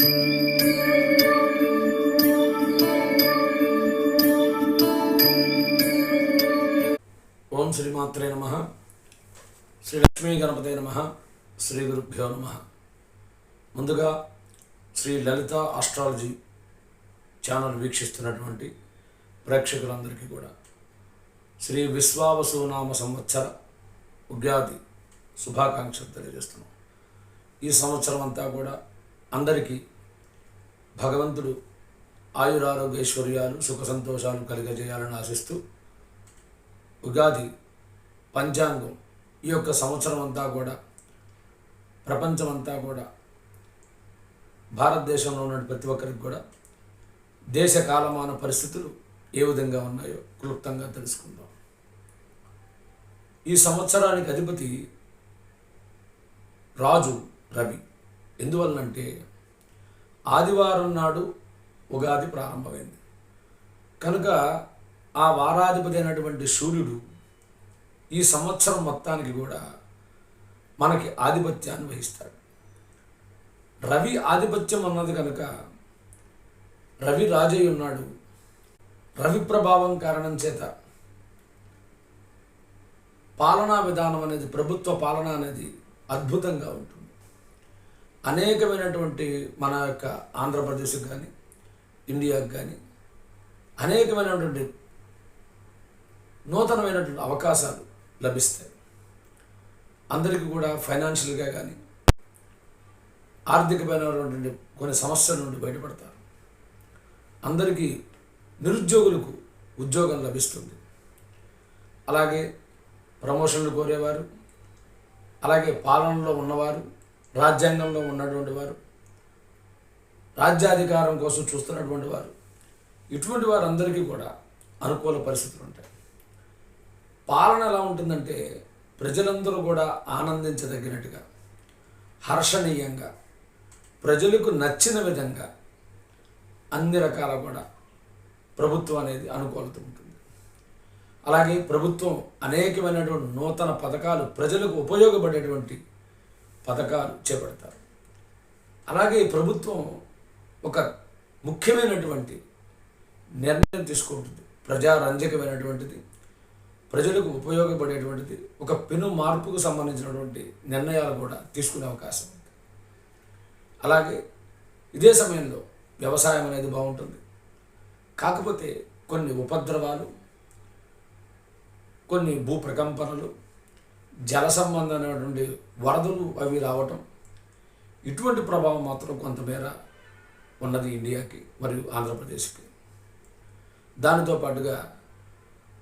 ఓం శ్రీమాత్రే నమ. శ్రీ లక్ష్మీ గణపతే నమ. శ్రీ గురుభ్యో నమ. ముందుగా శ్రీ లలిత ఆస్ట్రాలజీ ఛానల్ వీక్షిస్తున్నటువంటి ప్రేక్షకులందరికీ కూడా శ్రీ విశ్వావసునామ సంవత్సర ఉగాది శుభాకాంక్షలు తెలియజేస్తున్నాం. ఈ సంవత్సరం అంతా కూడా అందరికీ భగవంతుడు ఆయురారోగ్యైశ్వర్యాలు సుఖ సంతోషాలు కలిగజేయాలని ఆశిస్తూ ఉగాది పంచాంగం ఈ యొక్క సంవత్సరం అంతా కూడా ప్రపంచమంతా కూడా భారతదేశంలో ఉన్న ప్రతి ఒక్కరికి కూడా దేశ కాలమాన పరిస్థితులు ఏ విధంగా ఉన్నాయో క్లుప్తంగా తెలుసుకుందాం. ఈ సంవత్సరానికి అధిపతి రాజు రవి. ఎందువల్లంటే ఆదివారం నాడు ఉగాది ప్రారంభమైంది. కనుక ఆ వారాధిపతి అయినటువంటి సూర్యుడు ఈ సంవత్సరం మొత్తానికి కూడా మనకి ఆధిపత్యాన్ని వహిస్తాడు. రవి ఆధిపత్యం అన్నది కనుక రవి రాజయ్య ఉన్నాడు. రవి ప్రభావం కారణం చేత పాలనా విధానం అనేది ప్రభుత్వ పాలన అనేది అద్భుతంగా ఉంటుంది. అనేకమైనటువంటి మన యొక్క ఆంధ్రప్రదేశ్కి కానీ ఇండియాకి కానీ అనేకమైనటువంటి నూతనమైనటువంటి అవకాశాలు లభిస్తాయి. అందరికీ కూడా ఫైనాన్షియల్గా కానీ ఆర్థికమైనటువంటి కొన్ని సమస్యల నుండి బయటపడతారు. అందరికీ నిరుద్యోగులకు ఉద్యోగం లభిస్తుంది. అలాగే ప్రమోషన్లు కోరేవారు అలాగే పాలనలో ఉన్నవారు రాజ్యాంగంలో ఉన్నటువంటి వారు రాజ్యాధికారం కోసం చూస్తున్నటువంటి వారు ఇటువంటి వారందరికీ కూడా అనుకూల పరిస్థితులు ఉంటాయి. పాలన ఎలా ఉంటుందంటే ప్రజలందరూ కూడా ఆనందించదగినట్టుగా హర్షణీయంగా ప్రజలకు నచ్చిన విధంగా అన్ని రకాల కూడా ప్రభుత్వం అనేది అనుకూలత ఉంటుంది. అలాగే ప్రభుత్వం అనేకమైనటువంటి నూతన పథకాలు ప్రజలకు ఉపయోగపడేటువంటి పథకాలు చేపడతారు. అలాగే ప్రభుత్వం ఒక ముఖ్యమైనటువంటి నిర్ణయం తీసుకుంటుంది. ప్రజారంజకమైనటువంటిది ప్రజలకు ఉపయోగపడేటువంటిది ఒక పెను మార్పుకు సంబంధించినటువంటి నిర్ణయాలు కూడా తీసుకునే అవకాశం ఉంది. అలాగే ఇదే సమయంలో వ్యవసాయం అనేది బాగుంటుంది. కాకపోతే కొన్ని ఉపద్రవాలు కొన్ని భూ ప్రకంపనలు జల సంబంధమైనటువంటి వరదలు అవి రావటం ఇటువంటి ప్రభావం మాత్రం కొంతమేర ఉన్నది ఇండియాకి మరియు ఆంధ్రప్రదేశ్కి. దానితో పాటుగా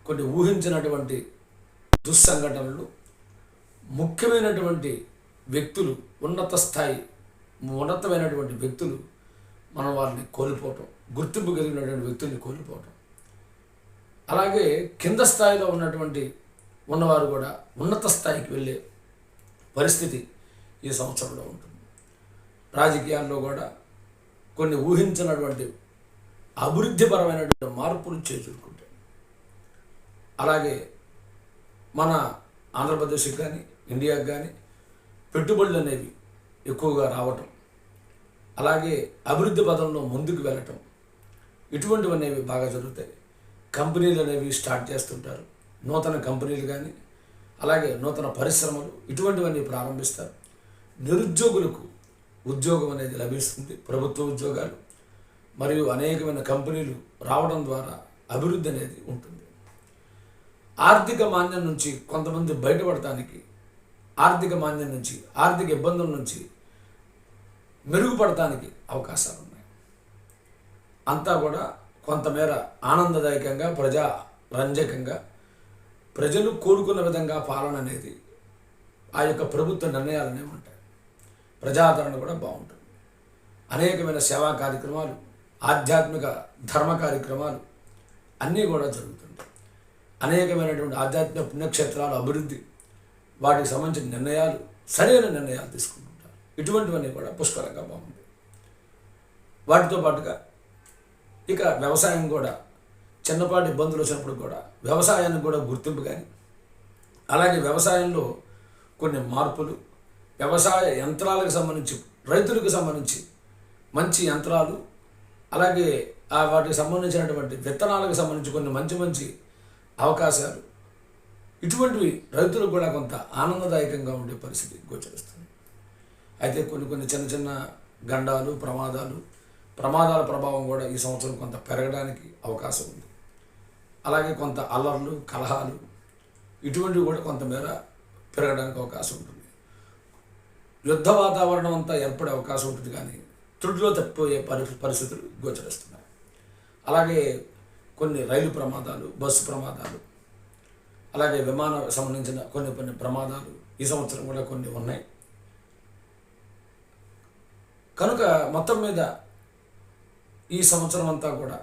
కొన్ని ఊహించినటువంటి దుస్సంఘటనలు ముఖ్యమైనటువంటి వ్యక్తులు ఉన్నత స్థాయి ఉన్నతమైనటువంటి వ్యక్తులు మనం వారిని కోల్పోవటం గుర్తింపు కలిగినటువంటి వ్యక్తుల్ని కోల్పోవటం. అలాగే కింద స్థాయిలో ఉన్నటువంటి ఉన్నవారు కూడా ఉన్నత స్థాయికి వెళ్ళే పరిస్థితి ఈ సంవత్సరంలో ఉంటుంది. రాజకీయాల్లో కూడా కొన్ని ఊహించినటువంటి అభివృద్ధిపరమైనటువంటి మార్పులు చేకూరుకుంటాయి అలాగే మన ఆంధ్రప్రదేశ్కి కానీ ఇండియాకి కానీ పెట్టుబడులు అనేవి ఎక్కువగా రావటం అలాగే అభివృద్ధి పదంలో ముందుకు వెళ్ళటం ఇటువంటివి అనేవి బాగా జరుగుతాయి. కంపెనీలు అనేవి స్టార్ట్ చేస్తుంటారు. నూతన కంపెనీలు కానీ అలాగే నూతన పరిశ్రమలు ఇటువంటివన్నీ ప్రారంభిస్తారు. నిరుద్యోగులకు ఉద్యోగం అనేది లభిస్తుంది ప్రభుత్వ ఉద్యోగాలు. మరియు అనేకమైన కంపెనీలు రావడం ద్వారా అభివృద్ధి అనేది ఉంటుంది. ఆర్థిక మాంద్యం నుంచి కొంతమంది బయటపడటానికి ఆర్థిక మాంద్యం నుంచి ఆర్థిక ఇబ్బందుల నుంచి మెరుగుపడటానికి అవకాశాలు ఉన్నాయి. అంతా కూడా కొంతమేర ఆనందదాయకంగా ప్రజా రంజకంగా ప్రజలు కోరుకున్న విధంగా పాలన అనేది ఆ యొక్క ప్రభుత్వ నిర్ణయాలు అనేవి ఉంటాయి. ప్రజాదరణ కూడా బాగుంటుంది. అనేకమైన సేవా కార్యక్రమాలు ఆధ్యాత్మిక ధర్మ కార్యక్రమాలు అన్నీ కూడా జరుగుతుంటాయి. అనేకమైనటువంటి ఆధ్యాత్మిక పుణ్యక్షేత్రాల అభివృద్ధి వాటికి సంబంధించిన నిర్ణయాలు సరైన నిర్ణయాలు తీసుకుంటుంటారు. ఇటువంటివన్నీ కూడా పుష్కలంగా బాగుంటాయి. వాటితో పాటుగా ఇక వ్యవసాయం కూడా చిన్నపాటి ఇబ్బందులు వచ్చినప్పుడు కూడా వ్యవసాయానికి కూడా గుర్తింపు కానీ అలాగే వ్యవసాయంలో కొన్ని మార్పులు వ్యవసాయ యంత్రాలకు సంబంధించి రైతులకు సంబంధించి మంచి యంత్రాలు అలాగే ఆ వాటికి సంబంధించినటువంటి విత్తనాలకు సంబంధించి కొన్ని మంచి మంచి అవకాశాలు. ఇటువంటివి రైతులకు కూడా కొంత ఆనందదాయకంగా ఉండే పరిస్థితి గోచరిస్తుంది. అయితే కొన్ని కొన్ని చిన్న చిన్న గండాలు ప్రమాదాలు ప్రమాదాల ప్రభావం కూడా ఈ సంవత్సరం కొంత పెరగడానికి అవకాశం ఉంది. అలాగే కొంత అల్లర్లు కలహాలు ఇటువంటివి కూడా కొంతమేర పెరగడానికి అవకాశం ఉంటుంది. యుద్ధ వాతావరణం అంతా ఏర్పడే అవకాశం ఉంటుంది కానీ త్రుడిలో తప్పిపోయే పరి పరిస్థితులు గోచరిస్తున్నాయి. అలాగే కొన్ని రైలు ప్రమాదాలు బస్సు ప్రమాదాలు అలాగే విమాన సంబంధించిన కొన్ని కొన్ని ప్రమాదాలు ఈ సంవత్సరం కూడా కొన్ని ఉన్నాయి. కనుక మొత్తం మీద ఈ సంవత్సరం అంతా కూడా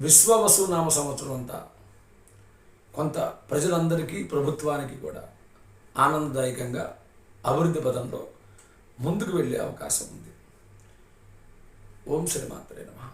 విశ్వవసు నామ సంవత్సరం అంతా కొంత ప్రజలందరికీ ప్రభుత్వానికి కూడా ఆనందదాయకంగా అభివృద్ధి పదంలో ముందుకు వెళ్ళే అవకాశం ఉంది. ఓం శ్రీమాత్రే నమ.